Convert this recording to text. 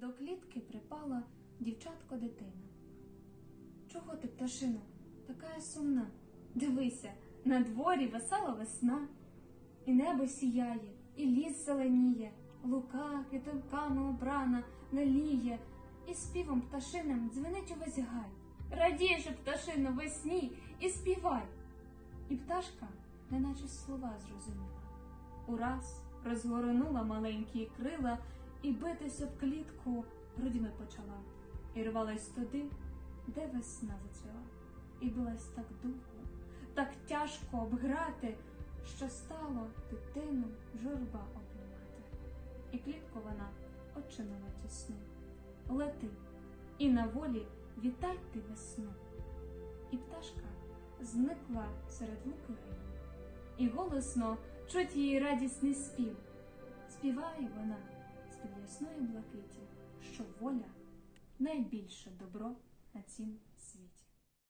До клітки припала дівчатко дитина. Чого ти, пташино, така сумна? Дивися, на дворі весела весна, і небо сіяє, і ліс зеленіє, лука квітинками обрана наліє, і співом пташиним дзвенить увесь гай. Радіше, пташино, весні, і співай. І пташка, неначе слова зрозуміла. Ураз розгорнула маленькі крила і битись об клітку грудьми почала, і рвалась туди, де весна зацвіла, і билась так довго, так тяжко обграти, що стало дитину журба обнімати. І клітку вона очинила тісну. Лети, і на волі вітай ти весну. І пташка зникла серед луки гаю, і голосно чуть її радісний спів. Співає вона з-під ясної блакиті, що воля найбільше добро на цім світі.